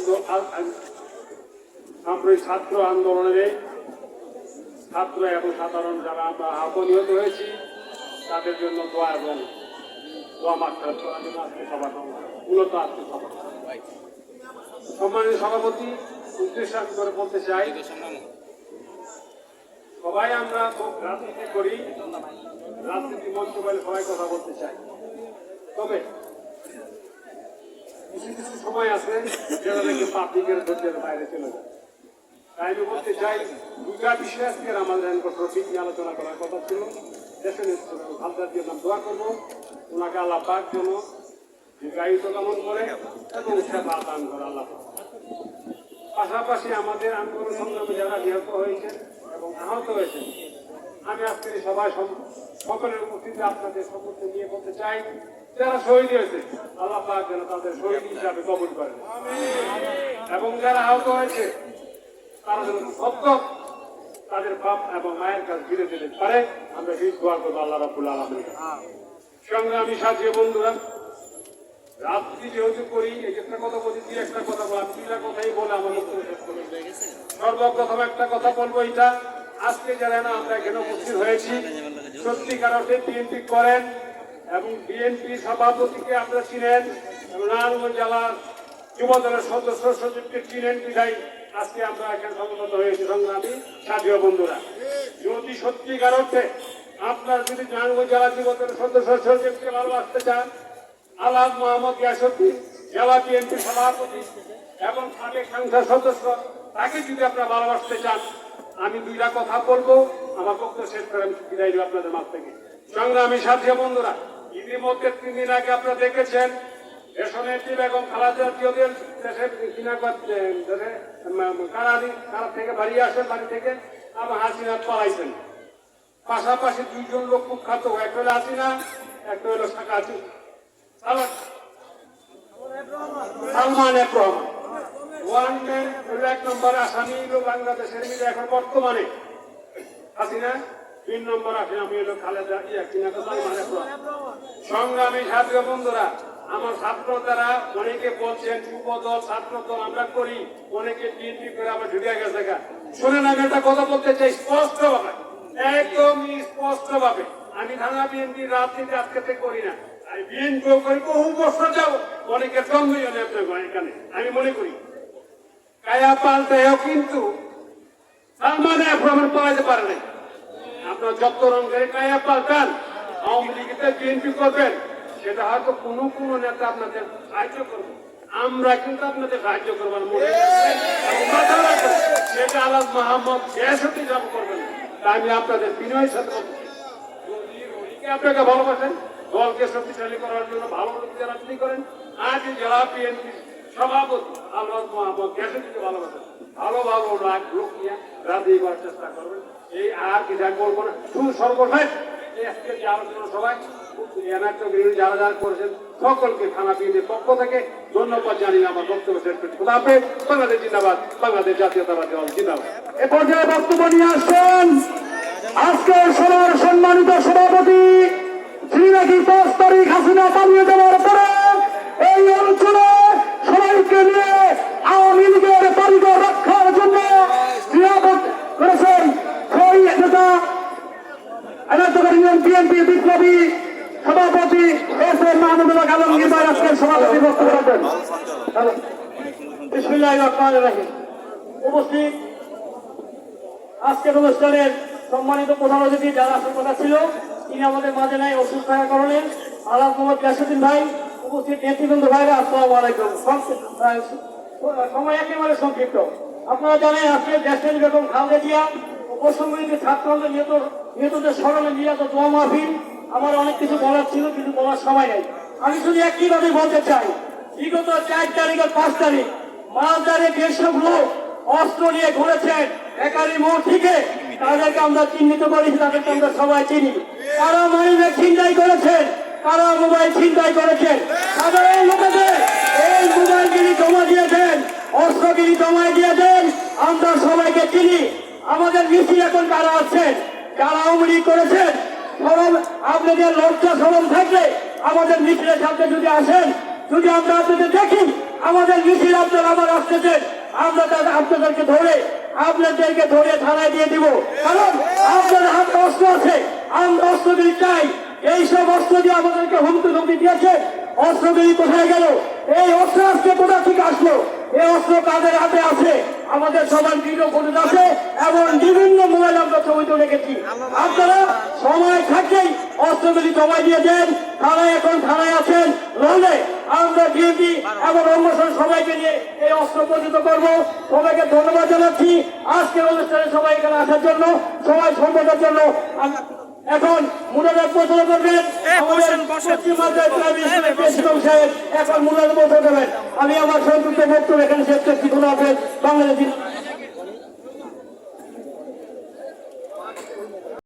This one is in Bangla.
আন্দো- আ- আ- সাম্প্রতিক ছাত্র আন্দোলনে ছাত্র এবং সাধারণ যারা আমরা আহত নিহত হয়েছি, তাদের জন্য দোয়া এবং দোয়া মাত্রা। আমি আজকে সভা। মূলত সম্মানিত সভাপতি, উদ্দেশ্য করে বলতে চাই, সবাই আমরা খুব রাজনীতি করি, রাজনীতি মঞ্চ সবাই কথা বলতে চাই। তবে কিছু কিছু সময় আছে যেটা নাকি পাবলিকের ধৈর্যের বাইরে চলে যায়। তাই আমি বলতে চাই দুটা বিষয় আজকের আমাদের টপিক নিয়ে আলোচনা করার কথা ছিল। দেশের ভাবদার দিয়ে আমরা দোয়া করব। ওনাকে আল্লাহ পাক যেন দীর্ঘায়িত কামন করে এবং সেবা দান করে আল্লাহ পাশাপাশি আমাদের আন্দোলন সংগ্রামে যারা নিহত হয়েছেন এবং আহত হয়েছেন, আমি আজকে এই সবাই সকলের উপস্থিতি আপনাদের সকলকে নিয়ে বলতে চাই যারা শহীদ হয়েছে আল্লাহ পাক যেন তাদের শহীদ হিসাবে কবুল করেন। এবং যারা আহত হয়েছে তারা যেন সত্য তাদের বাপ এবং মায়ের কাছে ফিরে দিতে পারে। আমরা এই দোয়া করব আল্লাহ রাবুল আলমের সংগ্রামী সাথী বন্ধুরা রাত্রি যেহেতু করি এই একটা কথা বলছি দুই একটা কথা বলা দুইটা কথাই বলে আমার। সর্বপ্রথম একটা কথা বলব এটা আজকে যারা না আমরা এখানে উপস্থিত হয়েছি। সত্যিকার অর্থে বিএনপি করেন এবং বিএনপি সভাপতিকে আপনারা চিনেন নারায়ণগঞ্জ জেলার যুব দলের সদস্য সচিবকে চিনেন বিধায় আজকে আমরা এখানে সমবেত হয়েছি সংগ্রামী সাথীয় বন্ধুরা। যদি সত্যিকার অর্থে আপনার যদি নারায়ণগঞ্জ জেলা যুব দলের সদস্য সচিবকে ভালোবাসতে চান আল্লাহ মোহাম্মদ ইয়াসুদ্দিন জেলা বিএনপি সভাপতি এবং সাবেক সংসদ সদস্য, তাকে যদি আপনারা ভালোবাসতে চান, আমি দুইটা কথা বলব। আমার বক্তব্য শেষ করে আমি বিদায় দেবো আপনাদের মাঠ থেকে। সংগ্রামী সাথী বন্ধুরা, ইতিমধ্যে তিন দিন আগে আপনারা দেখেছেন, রেশনের বেগম খালাদা জিয়াদের দেশে দেশে কারাদি কারা থেকে বাড়ি আসেন, বাড়ি থেকে? আবার হাসিনা পালাইছেন। পাশাপাশি দুইজন লোক কুখ্যাত একটা হলো হাসিনা একটা হলো হাসিনা। সালমান এক ওয়ান ম্যান এক নম্বর আসামি বাংলাদেশের মিলে এখন বর্তমানে। হাসিনা, তিন নম্বর আসামি আমি হলো খালেদা, ইয়া কিনা সংগ্রামী ছাত্র বন্ধুরা, আমার ছাত্র দ্বারা অনেকে বলছেন যুব দল ছাত্র দল আমরা করি, অনেকে বিএনপি করে আবার ঢুকে গেছে শুনেন, আমি একটা কথা বলতে চাই স্পষ্ট ভাবে একদম স্পষ্ট ভাবে আমি থানা বিএনপি রাজনীতি আজকে করি না। আমি বিএনপি করি বহু বছর যাব অনেকের জন্মই আপনার এখানে, আমি মনে করি। কায়া পাল্টেও কিন্তু সালমান এফরমান পালাইতে পারে নাই। আপনার যত রঙের কায়া পাল্টান আওয়ামী লীগতে বিএনপি করবেন সেটা হয়তো কোনো কোনো নেতা আপনাদের সাহায্য করবে। আমরা কিন্তু আপনাদের সাহায্য। এবং মাথায় রাখবেন, সেটা আলাদ মাহমদ যাব করবেন তাই আমি আপনাদের বিনয়ের সাথে আপনাকে ভালোবাসেন দলকে শক্তিশালী করার জন্য ভালো লোকদের রাজনীতি করেন আজ জেলা বিএনপি সভাপতি আল্লাহ মোহাম্মদ গ্যাসতিকে ভালোবাসেন। ভালো ভালো লোক রাজনীতি করার চেষ্টা করবেন এই আর কি বলব না, শুধু সর্বশেষ সকলকে থানা বিএনপির পক্ষ থেকে ধন্যবাদ জানিয়ে আমার বক্তব্য শেষ করছি। বাংলাদেশ জিন্দাবাদ, বাংলাদেশ জাতীয়তাবাদী জিন্দাবাদ। এ পর্যায়ে বক্তব্য নিয়ে আসছেন আজকের সভার সম্মানিত সভাপতি শ্রী নাকি পাঁচ তারিখ হাসিনা পালিয়ে দেওয়ার পরে এই অঞ্চলে সবাইকে নিয়ে আওয়ামী লীগের বাড়িঘর রক্ষার জন্য ক্রিয়াপদ করেছেন সেই নেতা এনায়তকারী বিএনপি বিপ্লবী সভাপতি এস এম মাহমুদুল্লাহ আলমগীর ভাই, আজকের সভাপতি বক্তব্য রাখবেন। উপস্থিত আজকের অনুষ্ঠানের সম্মানিত প্রধান অতিথি যারা আসার কথা ছিল, তিনি আমাদের মাঝে নাই, অসুস্থ থাকার কারণে। আলাদ মোহাম্মদ ইয়াসুদ্দিন ভাই, উপস্থিত নেতৃবৃন্দ ভাইরা, আসসালামু আলাইকুম। সময় একেবারে সংক্ষিপ্ত। আপনারা জানেন আজকে দেশের বেগম খালেদা জিয়া উপসংগঠিত ছাত্র আন্দোলন নিহত নিহতদের স্মরণে নিহত দোয়া মাহফিল আমার অনেক কিছু বলার ছিল, কিন্তু বলার সময় নেই। আমি শুধু একই কথা বলতে চাই, বিগত চার তারিখ আর পাঁচ তারিখ মালদারে যেসব লোক অস্ত্র নিয়ে ঘুরেছেন একারি মোড় থেকে, তাদেরকে আমরা চিহ্নিত করেছি, তাদেরকে আমরা সবাই চিনি। কারা মানিব্যাগ ছিনতাই করেছেন, কারা মোবাইল ছিনতাই করেছেন? সাধারণ লোকেদের এই মোবাইলগিরি জমা দিয়েছেন অস্ত্রগিরি জমা দিয়েছেন আমরা সবাইকে চিনি। আমাদের মিছিল এখন কারা আছেন? যারা লীগ করেছেন সরম আপনাদের লজ্জা সরম থাকলে আমাদের মিছিলের সামনে যদি আসেন, যদি আমরা আপনাদের দেখি, আমাদের মিছিল আপনারা আমার আসতেছেন আমরা তাদের আপনাদেরকে ধরে আপনাদেরকে ধরে থানায় দিয়ে দিব। কারণ আপনাদের হাতে অস্ত্র আছে আমরা অস্ত্রগুলি চাই এইসব অস্ত্র দিয়ে আমাদেরকে হুমকি ধমকি দিয়েছে অস্ত্রগুলি কোথায় গেল? এই অস্ত্র আজকে কোথা থেকে আসলো? এই অস্ত্র কাদের হাতে আছে? আমাদের সবার ফুটেজ আছে এবং বিভিন্ন মোবাইল আমরা ছবি ছবিতে রেখেছি। আপনারা সময় থাকতেই অস্ত্রগুলি জমা দিয়ে দেন থানায় এখন থানায় আছেন রহলে আমরা ডিএপি এবং অঙ্গসন সবাইকে নিয়ে এই অস্ত্র পরিচিত করব। সবাইকে ধন্যবাদ জানাচ্ছি। আজকের অনুষ্ঠানে সবাই এখানে আসার জন্য সবাই সম্পদের জন্য এখন মুনাজাত পৌঁছানো করবেন। এখন মুনাজাত পৌঁছে দেবেন আমি আমার সংযুক্ত বক্তব্য এখানে শেষ করছি। হাফেজ বাংলাদেশ